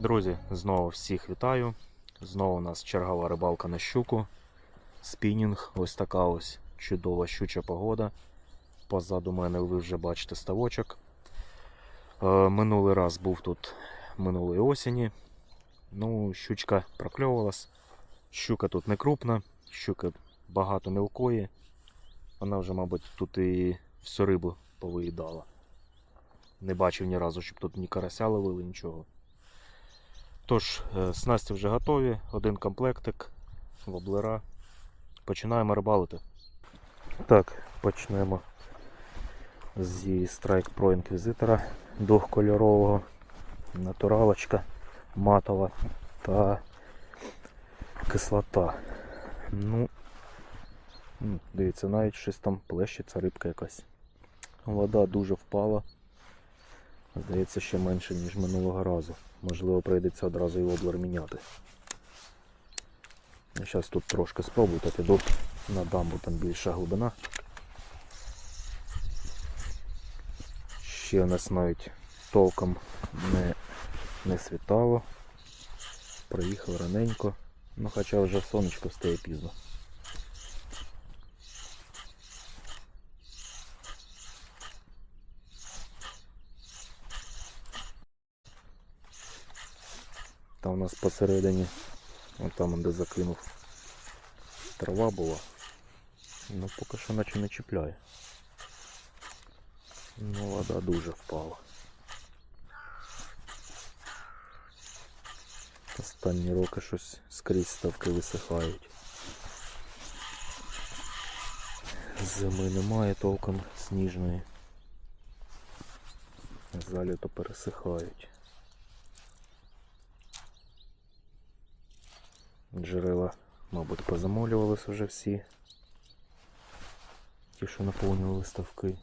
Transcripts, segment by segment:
Друзі, знову всіх вітаю. Знову у нас чергова рибалка на щуку. Спінінг, ось така ось чудова щуча погода. Позаду мене ви вже бачите ставочок. Е, минулий раз був тут минулої осені. Ну, щучка прокльовувалась. Щука тут не крупна, щука багато мілкої. Вона вже, мабуть, тут і всю рибу повиїдала. Не бачив ні разу, щоб тут ні карася ловили, нічого. Тож, е, снасті вже готові, один комплектик, воблера. Починаємо рибалити. Так, почнемо зі Strike Pro Inquisitor двохкольорового, натуралочка, матова та кислота. Ну, дивіться, навіть щось там плещеться рибка якась. Вода дуже впала. Здається, ще менше, ніж минулого разу. Можливо, прийдеться одразу і воблер міняти. Зараз тут трошки спробую, та піду на дамбу, там більша глибина. Ще у нас навіть толком не, не світало. Приїхав раненько, ну хоча вже сонечко стає пізно. Нас посередині, от там де закинув, трава була. Ну поки що наче не чіпляє. Ну вода дуже впала. Останні роки щось скрізь ставки висихають. Зими немає толком сніжної. Заліто пересихають. Джерела, мабуть, позамолювалися вже всі. Ті, що наповнювали ставки.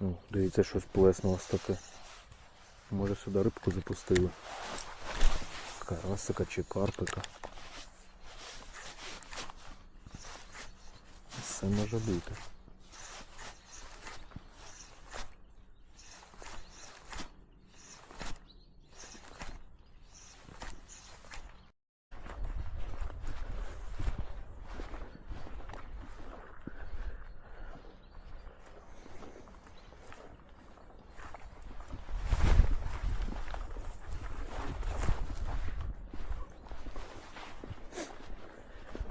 О, дивіться, щось плеснулось таке. Може сюди рибку запустили. Карасика чи карпика. Все може бути.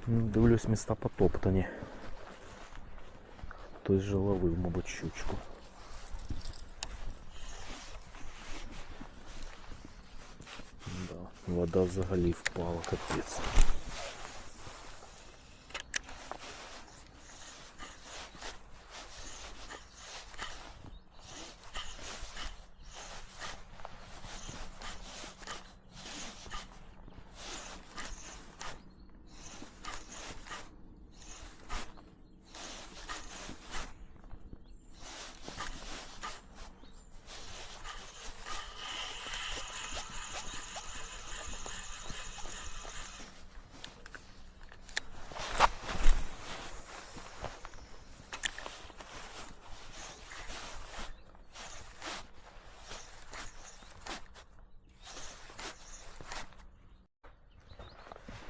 Дивлюсь, міста потоптані. Хтось же ловив, мабуть, щучку. Да, вода взагалі впала, капець.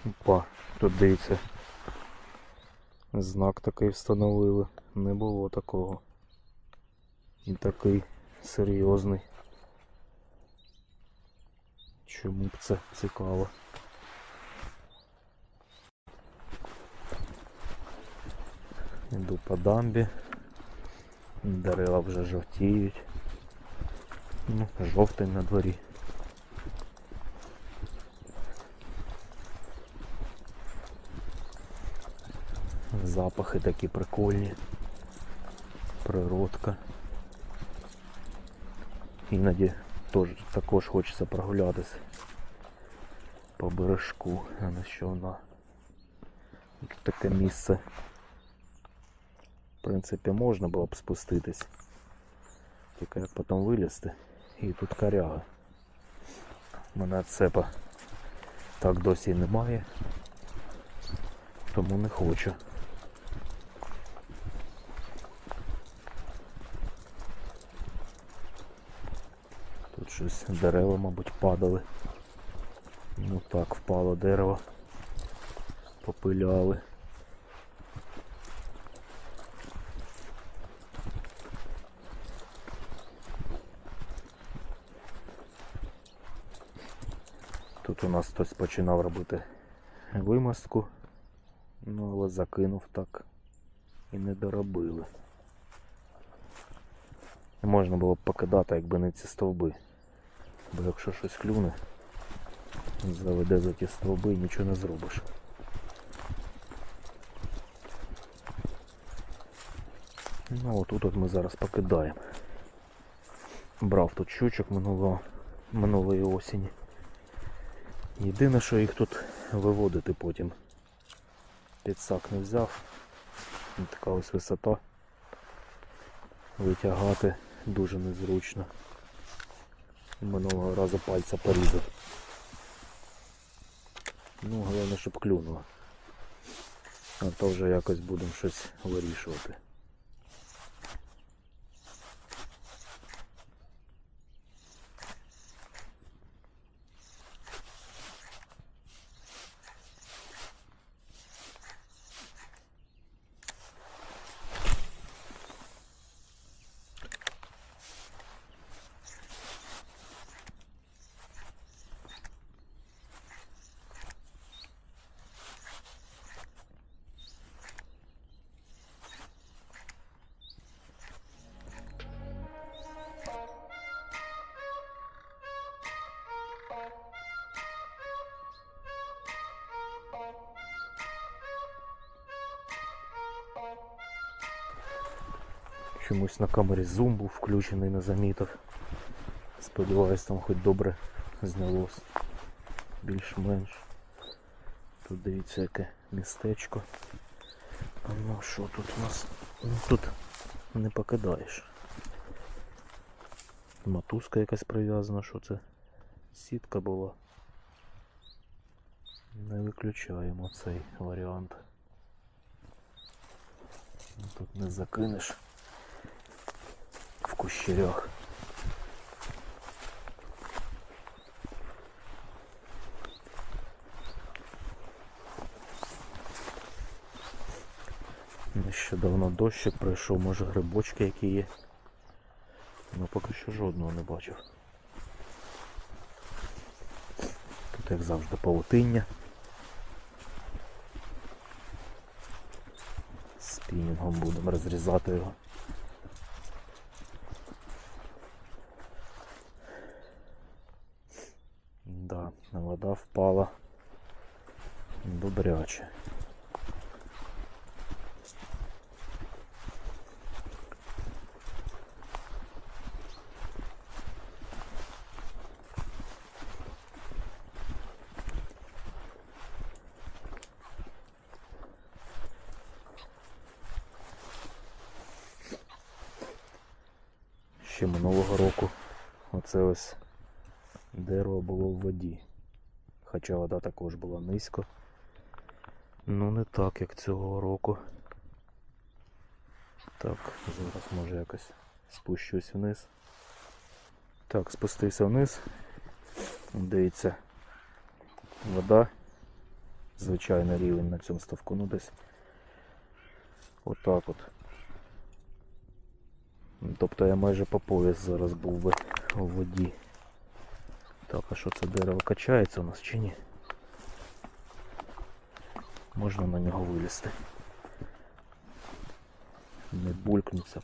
Опа, тут дивіться. Знак такий встановили. Не було такого. І такий серйозний. Чому б це цікаво? Іду по дамбі. Дерева вже жовтіють. Ну, жовтень на дворі. Запахи такі прикольні. Природка. Іноді теж, також хочеться прогулятися по бережку, а на що вона. Тут таке місце. В принципі, можна було б спуститись. Тільки як потім вилізти. І тут коряга. У Мене цепа так досі немає. Тому не хочу. Щось дерева, мабуть, падали. Ну так, впало дерево. Попиляли. Тут у нас хтось починав робити вимазку, ну але закинув так і не доробили. Можна було б покидати, якби не ці стовби. Бо якщо щось клюне, заведе за ті стовби і нічого не зробиш. Ну отут от ми зараз покидаємо. Брав тут щучок минулого, минулої осені. Єдине, що їх тут виводити потім. Підсак не взяв. Така ось висота. Витягати дуже незручно. Минулого разу пальця порізав. Ну, головне, щоб клюнуло. А то вже якось будемо щось вирішувати. Чомусь на камері зум був включений, не замітив. Сподіваюсь, там хоч добре знялось. Більш-менш. Тут дивіться яке містечко. А ну що тут у нас? Ну тут не покидаєш. Матузка якась прив'язана, що це? Сітка була. Не виключаємо цей варіант. Тут не закинеш кущерях. Нещодавно дощик пройшов, може грибочки які є. Ну поки що жодного не бачив. Тут як завжди павутиння. Спінінгом будемо розрізати його. Да, вода впала добряче. Ще минулого року оце ось дерево було в воді. Хоча вода також була низько. Ну не так, як цього року. Так, зараз може якось спущусь вниз. Так, спустився вниз. Дивіться, вода. Звичайний рівень на цьому ставку, ну десь отак от. Тобто я майже по пояс зараз був би у воді. Так, а що це дерево качається у нас чи ні? Можна на нього вилізти. Не булькнуться б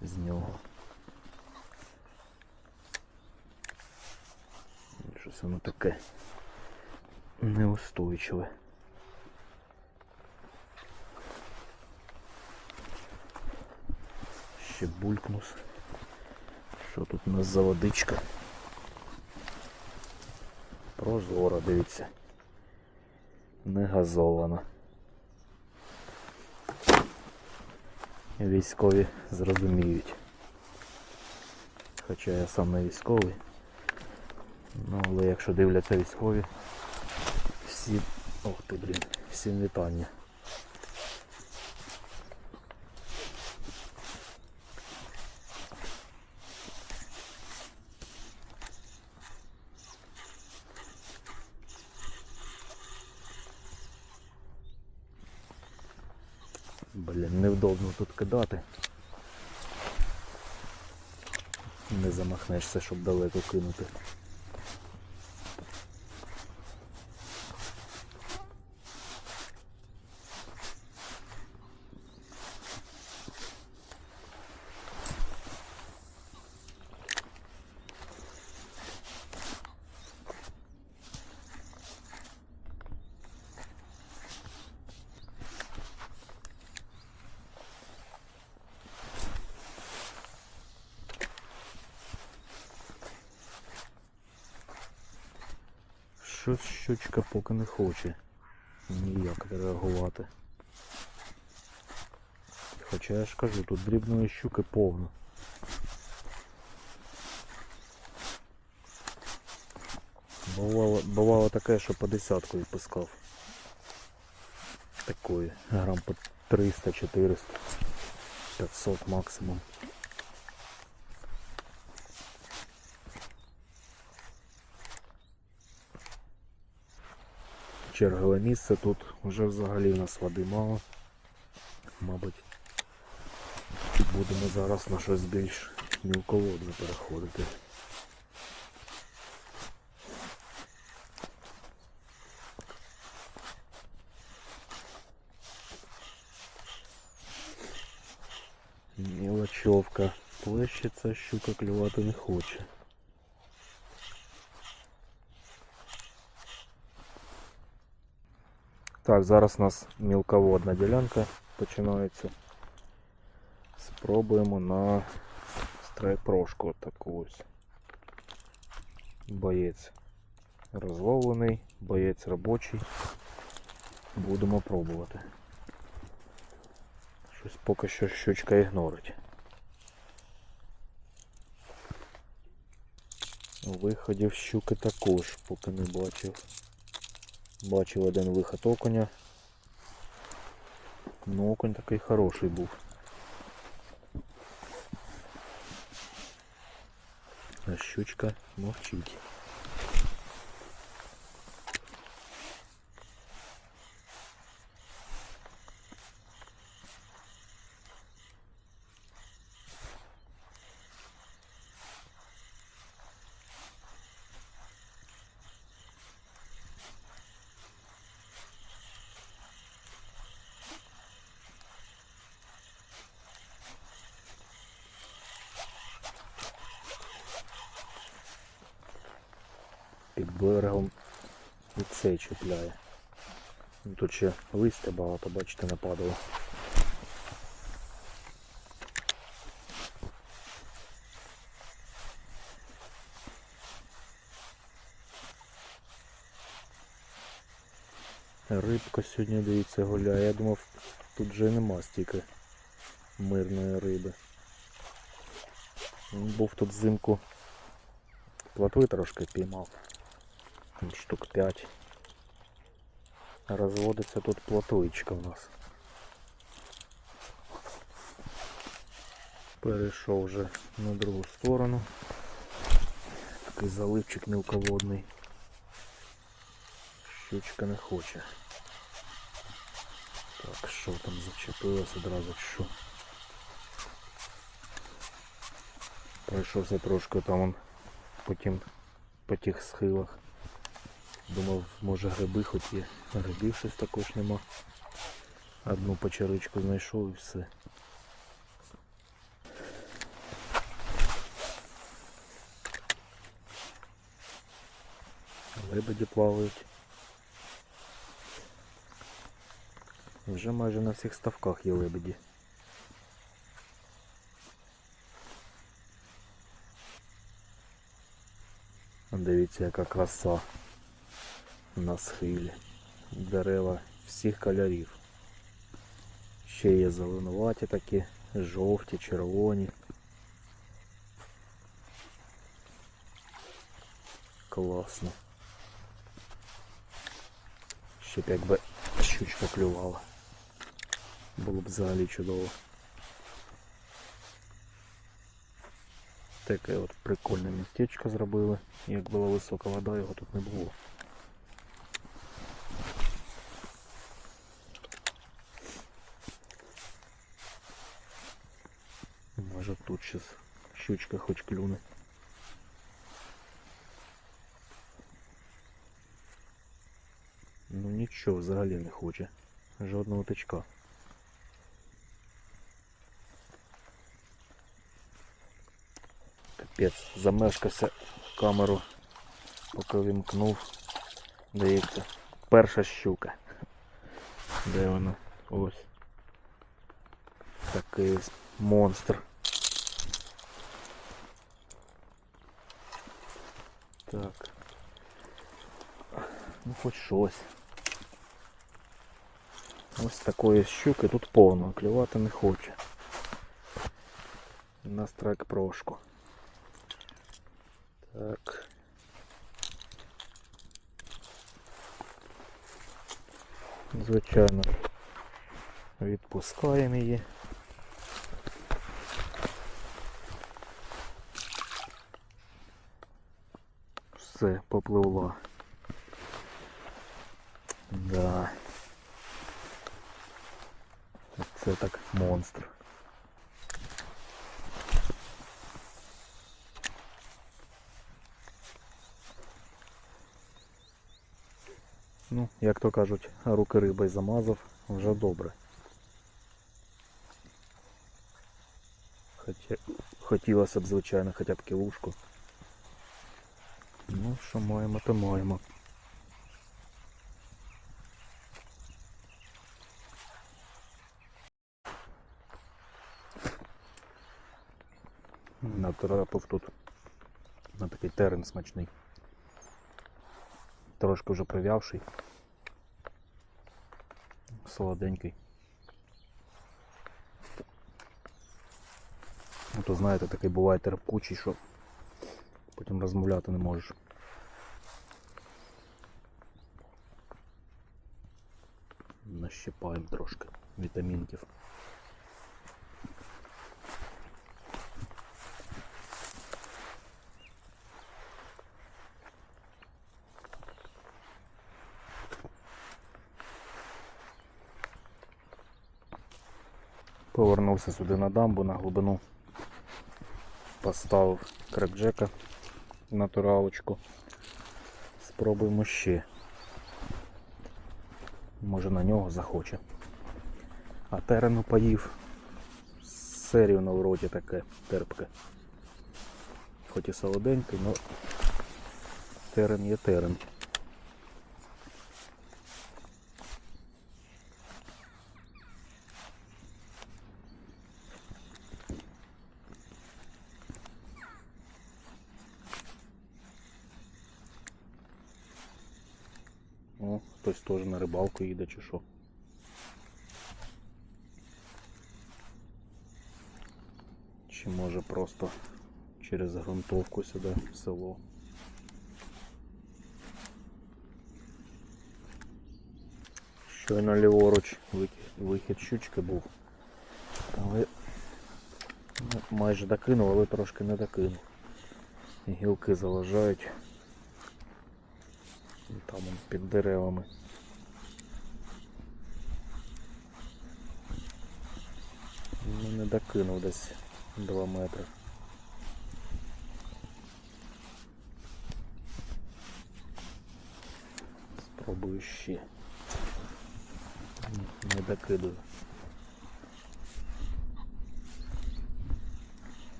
з нього. Щось воно таке неустойчиве. Ще булькнус. Що тут у нас за водичка? Прозора, дивіться. Не газована. Військові зрозуміють. Хоча я сам не військовий. Ну, але якщо дивляться військові, всі. Ох ти, блін, всім вітання. Блін, невдобно тут кидати. Не замахнешся, щоб далеко кинути. Щось щучка поки не хоче ніяк реагувати. Хоча я ж кажу, тут дрібної щуки повно. Бувало, бувало таке, що по десятку відпускав. Такої. Грам по 300, 400, 500 максимум. Чергове місце тут вже взагалі в нас води мало. Мабуть, будемо зараз на щось більш мілководне переходити. Мілочовка плещеться, щука клювати не хоче. Так, зараз у нас мілководна ділянка починається. Спробуємо на страйпрошку таку ось. Боєць розловлений, боєць робочий. Будемо пробувати. Щось поки що щучка ігнорить. Виходів щуки також, поки не бачив. Бачив один виход окуня. Ну окунь такий хороший був. А щучка мовчить. Під берегом і цей чіпляє. Ну, Тут ще листя багато, бачите, нападало. Рибка сьогодні, дивіться, гуляє. Я думав, тут вже нема стільки мирної риби. Був тут взимку плотви трошки піймав. Штук 5. Розводиться тут плотвичка у нас. Перейшов вже на другу сторону. Такий заливчик мілководний. Щучка не хоче. Так, що там зачепилось одразу що? Пройшовся трошки там он потім по тих схилах. Думав, може гриби хоч є. Грибів щось також нема. Одну печеричку знайшов і все. Лебеді плавають. Вже майже на всіх ставках є лебеді. Дивіться, яка краса на схилі. Дерева всіх кольорів. Ще є зеленуваті такі, жовті, червоні. Класно. Ще б якби щучка клювала. Було б взагалі чудово. Таке от прикольне містечко зробили. Як була висока вода, його тут не було. Може тут щас щучка хоч клюне. Ну нічого, взагалі не хоче. Жодного тичка. Капець, замешкався в камеру, поки вімкнув. Дивіться, перша щука. Де вона? Ось. Такий монстр. Так. Ну хоч щось. Ось такої щуки тут повно, клювати не хоче. На страйк прошку. Так. Звичайно. Відпускаємо її. Все, попливла. Да. Це так монстр. Ну, як то кажуть, руки рибою замазав, вже добре. Хоча, хотілося б, звичайно, хоча б кілушку. Ну, що маємо, то маємо. Натрапив тут на такий терен смачний. Трошки вже прив'явший. Солоденький. Ну то знаєте, такий буває терпкучий, що потім розмовляти не можеш. Нащипаємо трошки вітамінків. Повернувся сюди на дамбу на глибину. Поставив крекджека натуралочку. Спробуємо ще. Може на нього захоче. А терену поїв. Серію на вроді таке терпке. Хоч і солоденький, але терен є терен. Хтось теж на рибалку їде чи що. Чи може просто через грунтовку сюди в село. Щойно ліворуч вихід, щучки був. Але майже докинув, але трошки не докинув. Гілки заважають. Там під деревами. Ну не докинув десь 2 метри. Спробую ще. Не докидую.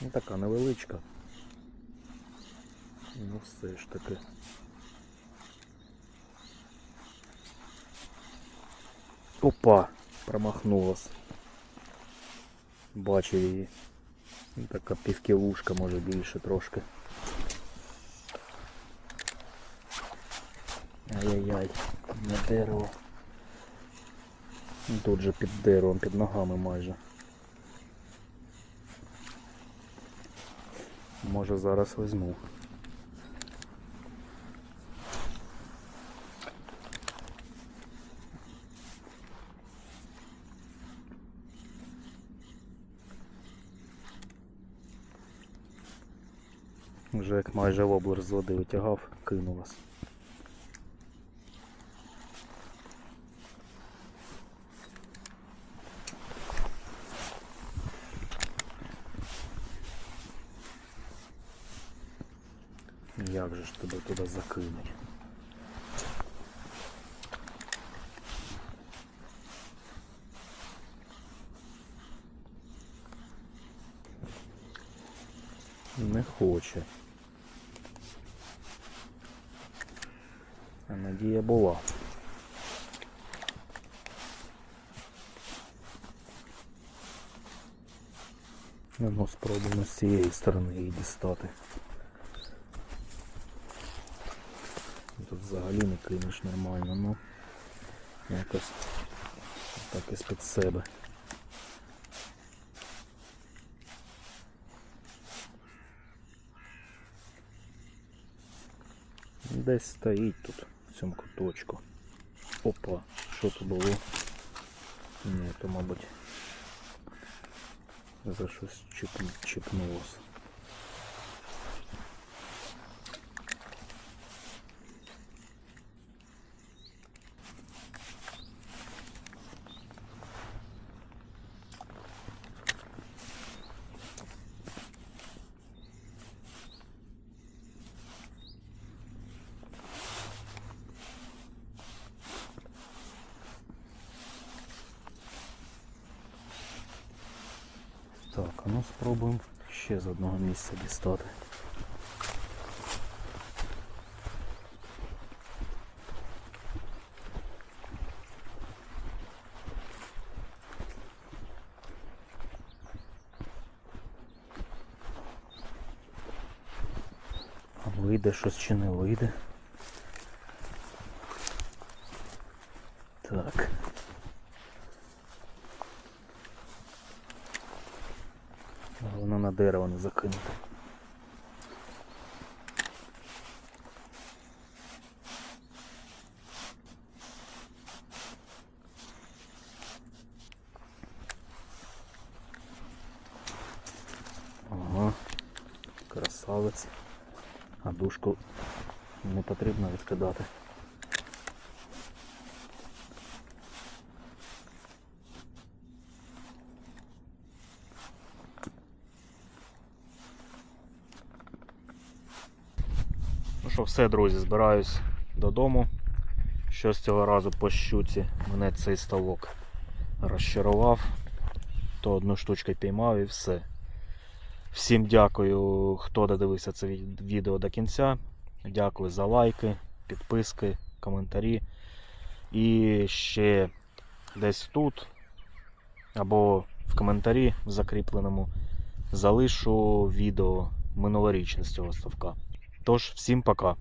Ну така невеличка. Ну все ж таки. Опа, промахнулась. Бачив її. Ну, Така півкілушка, може більше трошки. Ай-яй-яй, на дерево. Ну, Тут же під деревом, під ногами майже. Може зараз візьму. Вже як майже воблер з води витягав, кинув вас. Як же ж тебе туди закинуть? Не хоче. Надія була. Ну, ну спробуємо з цієї сторони її дістати. Тут взагалі не кинеш нормально, ну якось так із під себе. Десь стоїть тут, цьому куточку. Опа, що то було? Ні, то мабуть за щось чіп... чіпнулося. Так, а ну спробуємо ще місця дістати. Вийде щось чи не вийде. Так. Головне на дерево не закинути. Ага, красавець. А дужку не потрібно відкидати. Все, друзі, збираюсь додому. Що з цього разу по щуці мене цей ставок розчарував. То одну штучку піймав і все. Всім дякую, хто додивився це відео до кінця. Дякую за лайки, підписки, коментарі. І ще десь тут або в коментарі в закріпленому залишу відео минулорічне з цього ставка. Тож, всім пока.